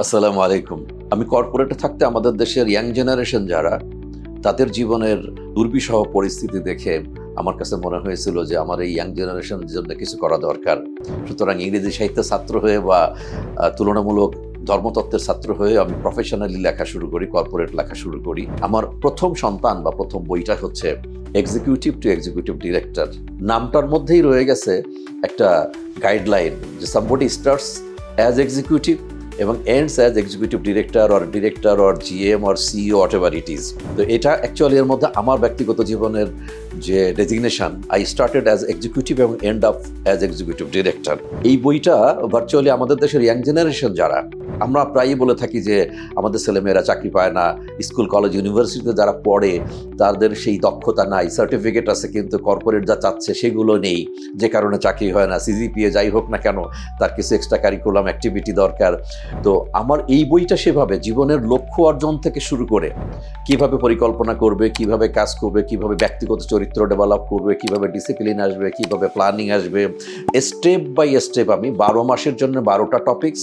আসসালামু আলাইকুম। আমি কর্পোরেটে থাকতে আমাদের দেশের ইয়াং জেনারেশন যারা, তাদের জীবনের দুর্বিষহ পরিস্থিতি দেখে আমার কাছে মনে হয়েছিল যে আমার এই ইয়াং জেনারেশনের জন্য কিছু করা দরকার। সুতরাং ইংরেজি সাহিত্যের ছাত্র হয়ে বা তুলনামূলক ধর্মতত্ত্বের ছাত্র হয়ে আমি প্রফেশনালি লেখা শুরু করি কর্পোরেট লেখা শুরু করি। আমার প্রথম সন্তান বা প্রথম বইটা হচ্ছে এক্সিকিউটিভ টু এক্সিকিউটিভ ডিরেক্টর নামটার মধ্যেই রয়ে গেছে একটা গাইডলাইন যে সামবডি স্টার্টস অ্যাজ এক্সিকিউটিভ এবং ends as executive director or director or GM or CEO whatever it is তো এটা অ্যাকচুয়ালি এর মধ্যে আমার ব্যক্তিগত জীবনের যে designation I started as executive এবং end up as executive director এই বইটা ভার্চুয়ালি আমাদের দেশের ইয়াং জেনারেশন যারা, আমরা প্রায়ই বলে থাকি যে আমাদের ছেলেমেয়েরা চাকরি পায় না স্কুল কলেজ ইউনিভার্সিটিতে যারা পড়ে, তাদের সেই দক্ষতা নাই সার্টিফিকেট আছে কিন্তু কর্পোরেট যা চাচ্ছে সেগুলো নেই। যে কারণে চাকরি হয় না সিজিপিএ যাই হোক না কেন, তার কিছু এক্সট্রা কারিকুলাম অ্যাক্টিভিটি দরকার। তো আমার এই বইটা সেভাবে জীবনের লক্ষ্য অর্জন থেকে শুরু করে, কীভাবে পরিকল্পনা করবে, কীভাবে কাজ করবে, কীভাবে ব্যক্তিগত চরিত্র ডেভেলপ করবে, কীভাবে ডিসিপ্লিন আসবে, কীভাবে প্ল্যানিং আসবে স্টেপ বাই স্টেপ আমি বারো মাসের জন্য বারোটা টপিকস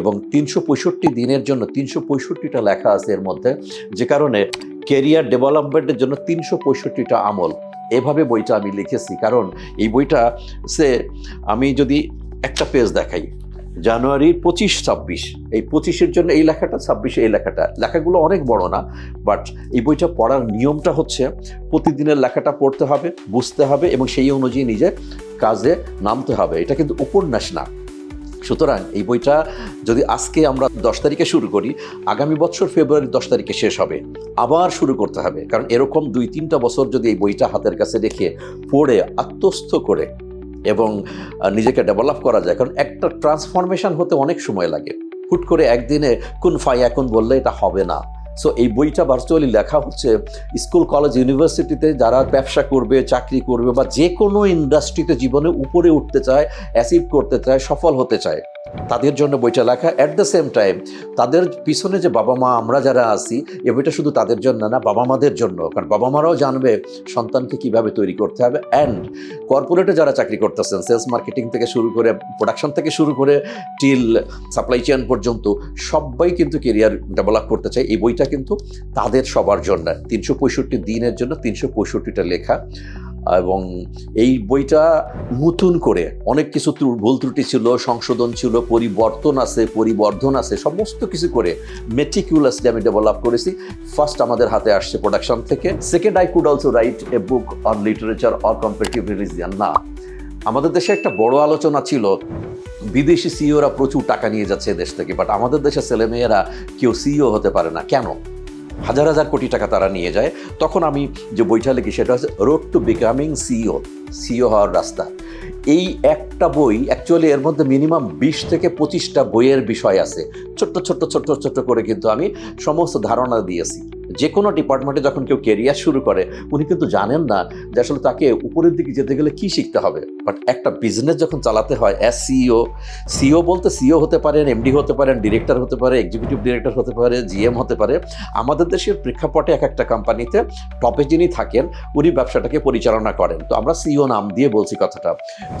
এবং তিনশো পঁয়ষট্টি দিনের জন্য তিনশো পঁয়ষট্টিটা লেখা আছে এর মধ্যে, যে কারণে কেরিয়ার ডেভেলপমেন্টের জন্য তিনশো পঁয়ষট্টিটা আমল। এভাবে বইটা আমি লিখেছি, কারণ এই বইটা সে আমি যদি একটা পেজ দেখাই জানুয়ারি পঁচিশ, ছাব্বিশ। এই পঁচিশের জন্য এই লেখাটা, ছাব্বিশে এই লেখাটা। লেখাগুলো অনেক বড় না বাট এই বইটা পড়ার নিয়মটা হচ্ছে প্রতিদিনের লেখাটা পড়তে হবে, বুঝতে হবে এবং সেই অনুযায়ী নিজে কাজে নামতে হবে। এটা কিন্তু উপন্যাস না। সুতরাং এই বইটা যদি আজকে আমরা দশ তারিখে শুরু করি, আগামী বছর ফেব্রুয়ারি দশ তারিখে শেষ হবে। আবার শুরু করতে হবে, কারণ এরকম দুই তিনটা বছর যদি এই বইটা হাতের কাছে রেখে পড়ে, আত্মস্থ করে এবং নিজেকে ডেভেলপ করা যায়। কারণ একটা ট্রান্সফরমেশন হতে অনেক সময় লাগে। হুট করে একদিনে কোন ফাই এখন বললে এটা হবে না। সো এই বইটা ভার্চুয়ালি লেখা হচ্ছে, স্কুল কলেজ ইউনিভার্সিটিতে যারা ব্যবসা করবে, চাকরি করবে বা যে কোনো ইন্ডাস্ট্রিতে জীবনে উপরে উঠতে চায় অ্যাচিভ করতে চায়, সফল হতে চায়। তাদের জন্য বইটা লেখা অ্যাট দ্য সেম টাইম তাদের পিছনে যে বাবা মা আমরা যারা আছি, এ বইটা শুধু তাদের জন্য না, বাবা মাদের জন্য। কারণ বাবা মারাও জানবে সন্তানকে কীভাবে তৈরি করতে হবে অ্যান্ড কর্পোরেটে যারা চাকরি করতেছেন সেলস মার্কেটিং থেকে শুরু করে প্রোডাকশন থেকে শুরু করে টিল সাপ্লাই চেইন পর্যন্ত, সবাই কিন্তু কেরিয়ার ডেভেলপ করতে চায়। এই বইটা কিন্তু তাদের সবার জন্য। তিনশো পঁয়ষট্টি দিনের জন্য তিনশো পঁয়ষট্টিটা লেখা। এবং এই বইটা নতুন করে অনেক কিছু ভুল ত্রুটি ছিল, সংশোধন ছিল, পরিবর্তন আছে, পরিবর্ধন আছে, সমস্ত কিছু করে মেটিকুলাসলি আমি ডেভেলপ করেছি ফার্স্ট আমাদের হাতে আসছে প্রোডাকশন থেকে। Second I could also write a book on literature or comparative religion না, আমাদের দেশে একটা বড় আলোচনা ছিল, বিদেশি সিইওরা প্রচুর টাকা নিয়ে যাচ্ছে দেশ থেকে বাট আমাদের দেশের ছেলেমেয়েরা কেউ সিইও হতে পারে না। কেন? হাজার হাজার কোটি টাকা তারা নিয়ে যায়, তখন আমি যে বইটা লিখি সেটা হচ্ছে road to becoming CEO CEO হওয়ার রাস্তা। এই একটা বই অ্যাকচুয়ালি এর মধ্যে মিনিমাম বিশ থেকে পঁচিশটা বইয়ের বিষয় আছে। ছোট্ট ছোট্ট ছোট্ট ছোট্ট করে কিন্তু আমি সমস্ত ধারণা দিয়েছি। যে কোনো ডিপার্টমেন্টে যখন কেউ কেরিয়ার শুরু করে, উনি কিন্তু জানেন না যে আসলে তাকে উপরের দিকে যেতে গেলে কি শিখতে হবে। বাট একটা বিজনেস যখন চালাতে হয় অ্যাজ সিইও সিইও বলতে সিইও হতে পারেন এমডি হতে পারেন ডিরেক্টর হতে পারে এক্সিকিউটিভ ডিরেক্টর হতে পারে জিএম হতে পারে, আমাদের দেশের প্রেক্ষাপটে এক একটা কোম্পানিতে টপে যিনি থাকেন, উনি ব্যবসাটাকে পরিচালনা করেন। তো আমরা সিইও নাম দিয়ে বলছি কথাটা,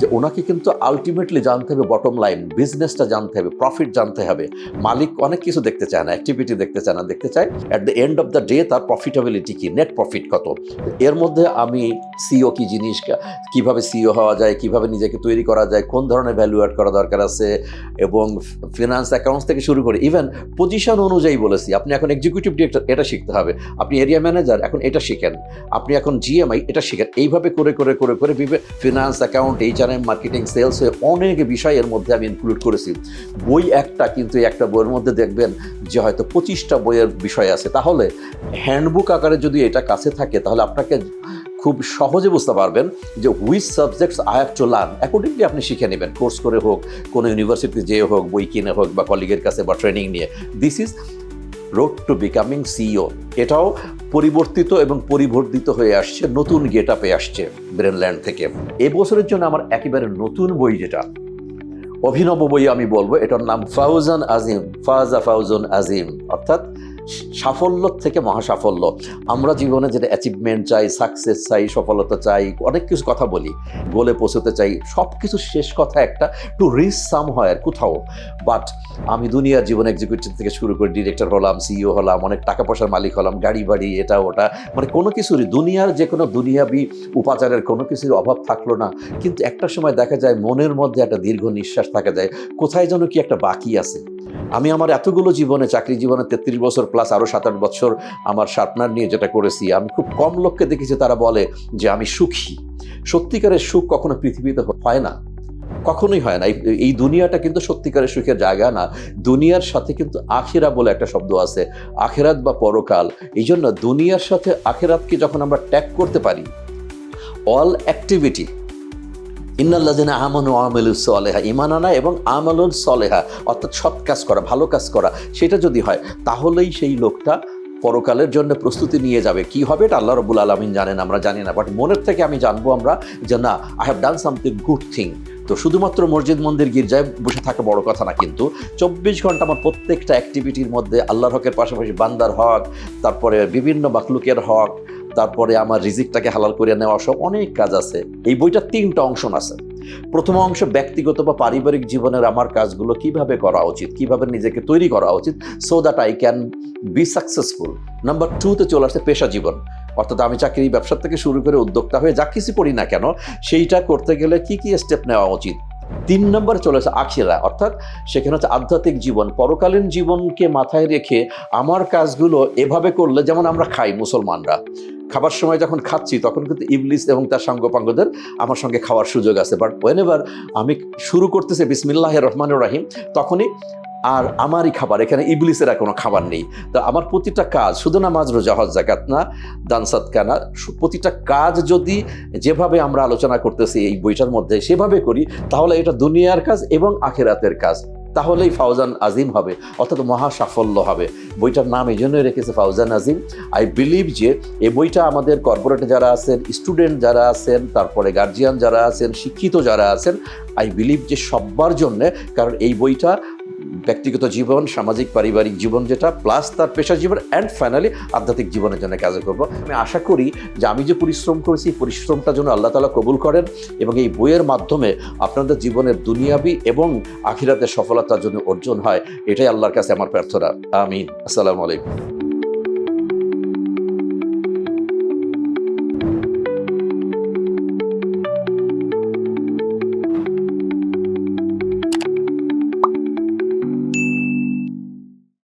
যে ওনাকে কিন্তু আলটিমেটলি জানতে হবে বটম লাইন বিজনেসটা জানতে হবে প্রফিট জানতে হবে মালিক অনেক কিছু দেখতে চায় না অ্যাক্টিভিটি দেখতে চায় না, দেখতে চায় at the end of the day তার প্রফিটেবিলিটি কি নেট প্রফিট কত? এর মধ্যে আমি সিও কি জিনিস, কীভাবে সিও হওয়া যায়, কীভাবে নিজেকে তৈরি করা যায়, কোন ধরনের ভ্যালু অ্যাড করা দরকার আছে এবং ফিনান্স অ্যাকাউন্টস থেকে শুরু করে ইভেন পজিশন অনুযায়ী বলেছি, আপনি এখন এক্সিকিউটিভ ডিরেক্টর এটা শিখতে হবে, আপনি এরিয়া ম্যানেজার এখন এটা শিখেন, আপনি এখন জিএমআই এটা শিখেন, এইভাবে করে করে করে করে finance account HRM marketing sales অনেক বিষয় এর মধ্যে আমি ইনক্লুড করেছি, বই একটা কিন্তু একটা বইয়ের মধ্যে দেখবেন যে হয়তো পঁচিশটা বইয়ের বিষয় আছে। তাহলে হ্যান্ডবুক আকারে যদি এটা কাছে থাকে, তাহলে আপনাকে খুব সহজে বুঝতে পারবেন যে which subjects I have to learn accordingly আপনি শিখে নেবেন। কোর্স করে হোক, কোনো ইউনিভার্সিটি যেয়ে হোক, বই কিনে হোক বা কলিগের কাছে বা ট্রেনিং নিয়ে। This is road to becoming CEO এটাও পরিবর্তিত এবং পরিবর্তিত হয়ে আসছে, নতুন গেট আপে আসছে ব্রেনল্যান্ড থেকে। এবছরের জন্য আমার একেবারে নতুন বই যেটা অভিনব বই আমি বলব এটার নাম ফাউজান আজিম ফাজা ফাউজন আজিম। অর্থাৎ সাফল্য থেকে মহা সাফল্য আমরা জীবনে যেটা অ্যাচিভমেন্ট চাই সাকসেস চাই, সফলতা চাই, অনেক কিছু কথা বলি গোলে পৌঁছতে চাই সব কিছু শেষ কথা একটা টু রিচ সাম হয় আর কোথাও। বাট আমি দুনিয়ার জীবন এক্সিকিউটিভ থেকে শুরু করে ডিরেক্টর হলাম সিইও হলাম, অনেক টাকা পয়সার মালিক হলাম, গাড়ি বাড়ি, এটা ওটা মানে কোনো কিছুরই, দুনিয়ার যে কোনো দুনিয়াবি উপাচারের কোনো কিছুর অভাব থাকল না। কিন্তু একটা সময় দেখা যায় মনের মধ্যে একটা দীর্ঘ নিঃশ্বাস থাকা যায়, কোথায় যেন কি একটা বাকি আছে। আমি আমার এতগুলো জীবনে, চাকরি জীবনে তেত্রিশ বছর প্লাস আরও সাত আট বছর আমার শার্পনার নিয়ে যেটা করেছি, আমি খুব কম লোককে দেখেছি তারা বলে যে আমি সুখী। সত্যিকারের সুখ কখনো পৃথিবীতে হয় না। কখনোই হয় না। এই- এই দুনিয়াটা কিন্তু সত্যিকারের সুখের জায়গা না। দুনিয়ার সাথে কিন্তু আখেরা বলে একটা শব্দ আছে, আখেরাত বা পরকাল। এই জন্য দুনিয়ার সাথে আখেরাতকে যখন আমরা ট্যাগ করতে পারি অল অ্যাক্টিভিটি ইন্নাল্লাদিনা আমানু আমেলুল সলেহা ইমান আনা এবং আমলুল সলেহা, অর্থাৎ সৎ কাজ করা, ভালো কাজ করা, সেটা যদি হয়, তাহলেই সেই লোকটা পরকালের জন্য প্রস্তুতি নিয়ে যাবে। কি হবে এটা আল্লাহ রবুল আলমিন জানেন, আমরা জানি না। বাট মনের থেকে আমি জানব আমরা যে, না I have done something good thing তো শুধুমাত্র মসজিদ মন্দির গির্জায় বসে থাকা বড় কথা না, কিন্তু চব্বিশ ঘণ্টা আমার প্রত্যেকটা অ্যাক্টিভিটির মধ্যে আল্লাহর হকের পাশাপাশি বান্দার হক, তারপরে বিভিন্ন মাকলুকের হক তারপরে আমার রিজিকটাকে হালাল করে নেওয়া সব অনেক কাজ আছে। এই বইটার তিনটা অংশ আছে প্রথম অংশ, ব্যক্তিগত বা পারিবারিক জীবনের আমার কাজগুলো কীভাবে করা উচিত, কীভাবে নিজেকে তৈরি করা উচিত so that I can be successful number টুতে চলে আসছে পেশা জীবন। অর্থাৎ আমি চাকরি ব্যবসা থেকে শুরু করে উদ্যোক্তা হয়ে যা কিছু করি না কেন, সেইটা করতে গেলে কি কি স্টেপ নেওয়া উচিত? তিন নম্বর চলে আসে আখিরা। অর্থাৎ সেখানে হচ্ছে আধ্যাত্মিক জীবন। পরকালীন জীবনকে মাথায় রেখে আমার কাজগুলো এভাবে করলে, যেমন আমরা খাই মুসলমানরা খাবার সময় যখন খাচ্ছি, তখন কিন্তু ইবলিস এবং তার সাঙ্গপাঙ্গদের আমার সঙ্গে খাওয়ার সুযোগ আছে। বাট ওয়েন এভার আমি শুরু করতেছি বিসমিল্লাহ রহমান রাহিম, তখনই আর আমারই খাবার, এখানে ইবলিসের আর কোনো খাবার নেই। তো আমার প্রতিটা কাজ, শুধু নামাজ, রোজা, হজ জাকাত না দানসাত কানা প্রতিটা কাজ যদি যেভাবে আমরা আলোচনা করতেছি এই বইটার মধ্যে সেভাবে করি, তাহলে এটা দুনিয়ার কাজ এবং আখেরাতের কাজ। তাহলেই ফাউজান আজিম হবে, অর্থাৎ মহা সাফল্য হবে। বইটার নাম এই জন্যই রেখেছে ফাউজান আজিম। আই বিলিভ যে এই বইটা আমাদের কর্পোরেটে যারা আছেন স্টুডেন্ট যারা আছেন, তারপরে গার্জিয়ান যারা আছেন, শিক্ষিত যারা আছেন আই বিলিভ যে সব্বার জন্যে, কারণ এই বইটা ব্যক্তিগত জীবন, সামাজিক, পারিবারিক জীবন যেটা প্লাস তার পেশা জীবন অ্যান্ড ফাইনালি আধ্যাত্মিক জীবনের জন্য কাজ করব। আমি আশা করি যে আমি যে পরিশ্রম করেছি পরিশ্রমটা যেন আল্লাহ তালা কবুল করেন এবং এই বইয়ের মাধ্যমে আপনাদের জীবনের দুনিয়াবি এবং আখিরাতের সফলতার জন্য অর্জন হয়, এটাই আল্লাহর কাছে আমার প্রার্থনা। আমিন। আসসালামু আলাইকুম।